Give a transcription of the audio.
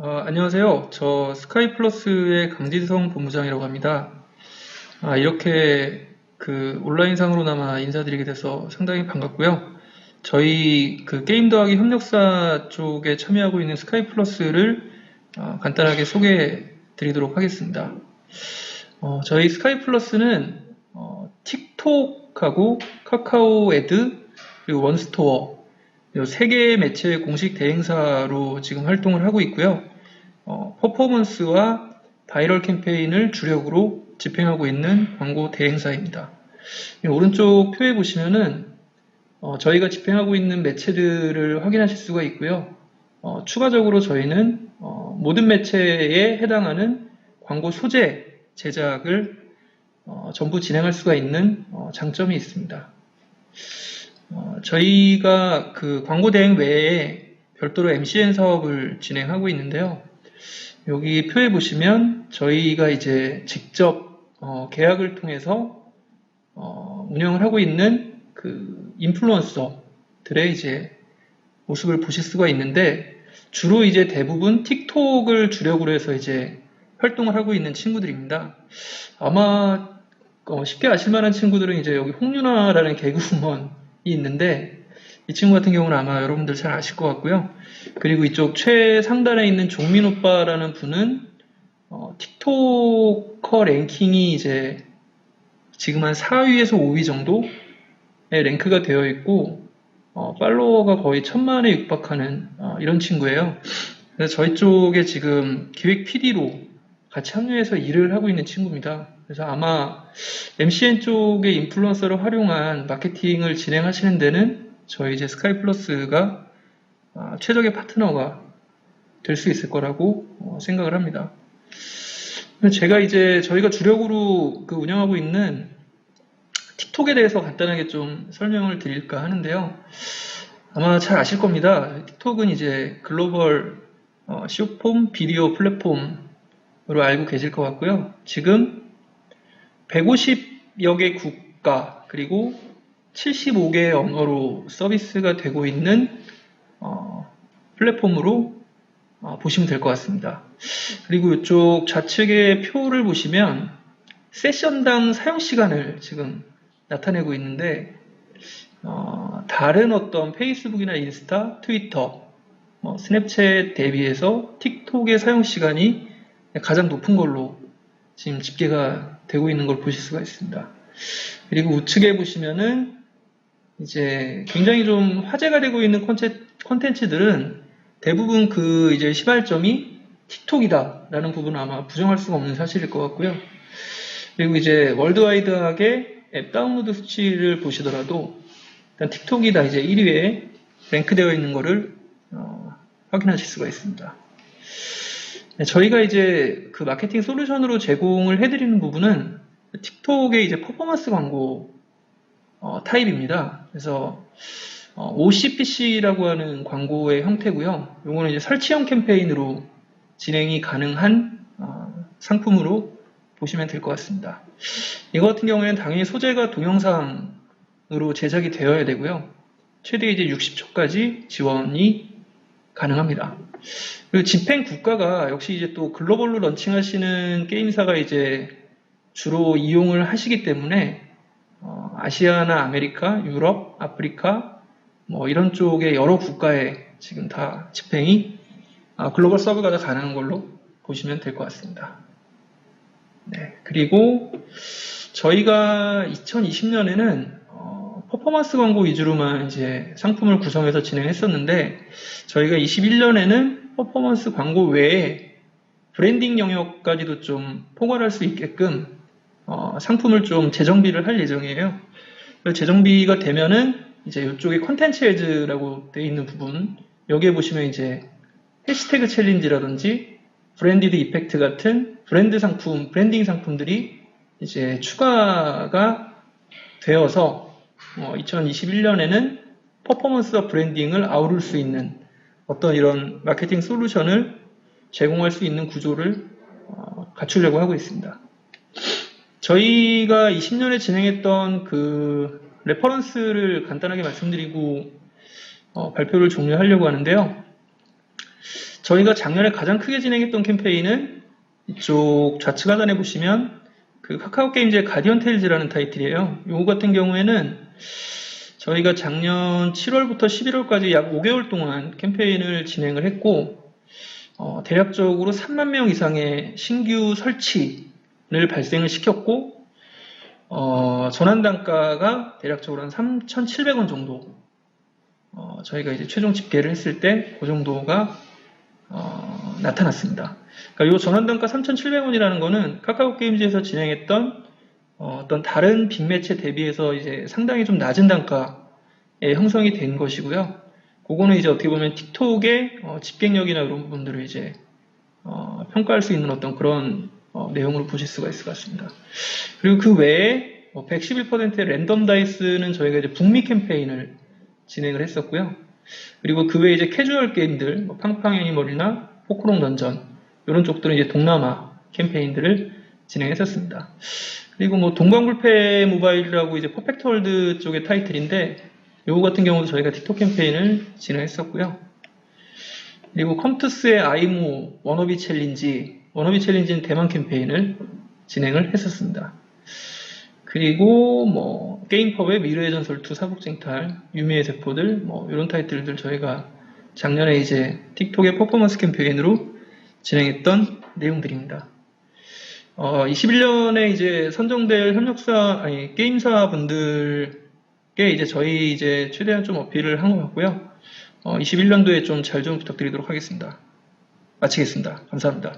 아, 안녕하세요. 저 스카이 플러스의 강진성 본부장이라고 합니다. 아, 이렇게 그 온라인상으로나마 인사드리게 돼서 상당히 반갑고요. 저희 그 게임 더하기 협력사 쪽에 참여하고 있는 스카이 플러스를 어, 간단하게 소개해 드리도록 하겠습니다. 어, 저희 스카이 플러스는 어, 틱톡하고 카카오 애드 그리고 원스토어 이 세 개의 매체의 공식 대행사로 지금 활동을 하고 있고요. 어, 퍼포먼스와 바이럴 캠페인을 주력으로 집행하고 있는 광고 대행사입니다. 이 오른쪽 표에 보시면은 어, 저희가 집행하고 있는 매체들을 확인하실 수가 있고요. 어, 추가적으로 저희는 어, 모든 매체에 해당하는 광고 소재 제작을 어, 전부 진행할 수가 있는 어, 장점이 있습니다. 어, 저희가 그 광고 대행 외에 별도로 MCN 사업을 진행하고 있는데요. 여기 표에 보시면 저희가 이제 직접 어, 계약을 통해서 어, 운영을 하고 있는 그 인플루언서들의 이제 모습을 보실 수가 있는데 주로 이제 대부분 틱톡을 주력으로 해서 이제 활동을 하고 있는 친구들입니다. 아마 어, 쉽게 아실 만한 친구들은 이제 여기 홍윤아라는 개그우먼이 있는데 이 친구 같은 경우는 아마 여러분들 잘 아실 것 같고요. 그리고 이쪽 최상단에 있는 종민 오빠라는 분은 어, 틱토커 랭킹이 이제 지금 한 4위에서 5위 정도의 랭크가 되어 있고 어, 팔로워가 거의 천만에 육박하는 어, 이런 친구예요. 그래서 저희 쪽에 지금 기획 PD로 같이 합류해서 일을 하고 있는 친구입니다. 그래서 아마 MCN 쪽의 인플루언서를 활용한 마케팅을 진행하시는 데는 저희 이제 스카이 플러스가 아, 최적의 파트너가 될 수 있을 거라고 어, 생각을 합니다. 제가 이제 저희가 주력으로 그 운영하고 있는 틱톡에 대해서 간단하게 좀 설명을 드릴까 하는데요. 아마 잘 아실 겁니다. 틱톡은 이제 글로벌 어, 쇼폼 비디오 플랫폼으로 알고 계실 것 같고요. 지금 150여 개 국가 그리고 75개의 언어로 서비스가 되고 있는 어, 플랫폼으로 어, 보시면 될 것 같습니다. 그리고 이쪽 좌측의 표를 보시면 세션당 사용 시간을 지금 나타내고 있는데 어, 다른 어떤 페이스북이나 인스타, 트위터, 뭐 스냅챗 대비해서 틱톡의 사용 시간이 가장 높은 걸로 지금 집계가 되고 있는 걸 보실 수가 있습니다. 그리고 우측에 보시면은 이제 굉장히 좀 화제가 되고 있는 콘텐츠들은 대부분 그 이제 시발점이 틱톡이다라는 부분은 아마 부정할 수가 없는 사실일 것 같고요. 그리고 이제 월드와이드하게 앱 다운로드 수치를 보시더라도 일단 틱톡이 다 이제 1위에 랭크되어 있는 것을 어, 확인하실 수가 있습니다. 네, 저희가 이제 그 마케팅 솔루션으로 제공을 해드리는 부분은 틱톡의 이제 퍼포먼스 광고 어, 타입입니다. 그래서 어, OCPC라고 하는 광고의 형태고요. 이거는 이제 설치형 캠페인으로 진행이 가능한 어, 상품으로 보시면 될 것 같습니다. 이거 같은 경우에는 당연히 소재가 동영상으로 제작이 되어야 되고요. 최대 이제 60초까지 지원이 가능합니다. 그리고 집행 국가가 역시 이제 또 글로벌로 런칭하시는 게임사가 이제 주로 이용을 하시기 때문에 어, 아시아나 아메리카, 유럽, 아프리카 뭐 이런 쪽의 여러 국가에 지금 다 집행이 아, 글로벌 서브가 다 가능한 걸로 보시면 될 것 같습니다. 네, 그리고 저희가 2020년에는 어, 퍼포먼스 광고 위주로만 이제 상품을 구성해서 진행했었는데 저희가 21년에는 퍼포먼스 광고 외에 브랜딩 영역까지도 좀 포괄할 수 있게끔 어, 상품을 좀 재정비를 할 예정이에요. 재정비가 되면은 이제 이쪽에 컨텐츠 에즈라고 되어 있는 부분 여기에 보시면 이제 해시태그 챌린지라든지 브랜디드 이펙트 같은 브랜드 상품, 브랜딩 상품들이 이제 추가가 되어서 어, 2021년에는 퍼포먼스와 브랜딩을 아우를 수 있는 어떤 이런 마케팅 솔루션을 제공할 수 있는 구조를 어, 갖추려고 하고 있습니다. 저희가 20년에 진행했던 그 레퍼런스를 간단하게 말씀드리고 어, 발표를 종료하려고 하는데요. 저희가 작년에 가장 크게 진행했던 캠페인은 이쪽 좌측 하단에 보시면 그 카카오 게임즈의 가디언 테일즈라는 타이틀이에요. 요거 같은 경우에는 저희가 작년 7월부터 11월까지 약 5개월 동안 캠페인을 진행을 했고 어, 대략적으로 3만 명 이상의 신규 설치를 발생을 시켰고 어, 전환 단가가 대략적으로 한 3,700원 정도 어, 저희가 이제 최종 집계를 했을 때 그 정도가 어, 나타났습니다. 그러니까 이 전환 단가 3,700원이라는 거는 카카오 게임즈에서 진행했던 어, 떤 다른 빅매체 대비해서 이제 상당히 좀 낮은 단가에 형성이 된 것이고요. 그거는 이제 어떻게 보면 틱톡의 어, 집객력이나 이런 부분들을 이제 어, 평가할 수 있는 어떤 그런 어, 내용으로 보실 수가 있을 것 같습니다. 그리고 그 외에 111%의 랜덤 다이스는 저희가 이제 북미 캠페인을 진행을 했었고요. 그리고 그 외에 이제 캐주얼 게임들, 뭐 팡팡 애니멀이나 포크롱 던전 이런 쪽들은 이제 동남아 캠페인들을 진행했었습니다. 그리고 뭐 동방불패 모바일이라고 이제 퍼펙트 월드 쪽의 타이틀인데 요거 같은 경우도 저희가 틱톡 캠페인을 진행했었고요. 그리고 컴투스의 아이모 워너비 챌린지, 워너비 챌린지는 대만 캠페인을 진행을 했었습니다. 그리고 뭐 게임펍의 미래의 전설 2 사복쟁탈, 유미의 세포들 뭐 이런 타이틀들 저희가 작년에 이제 틱톡의 퍼포먼스 캠페인으로 진행했던 내용들입니다. 어, 21년에 이제 선정될 협력사 아니 게임사 분들께 이제 저희 이제 최대한 좀 어필을 한 것 같고요. 어, 21년도에 좀 잘좀 부탁드리도록 하겠습니다. 마치겠습니다. 감사합니다.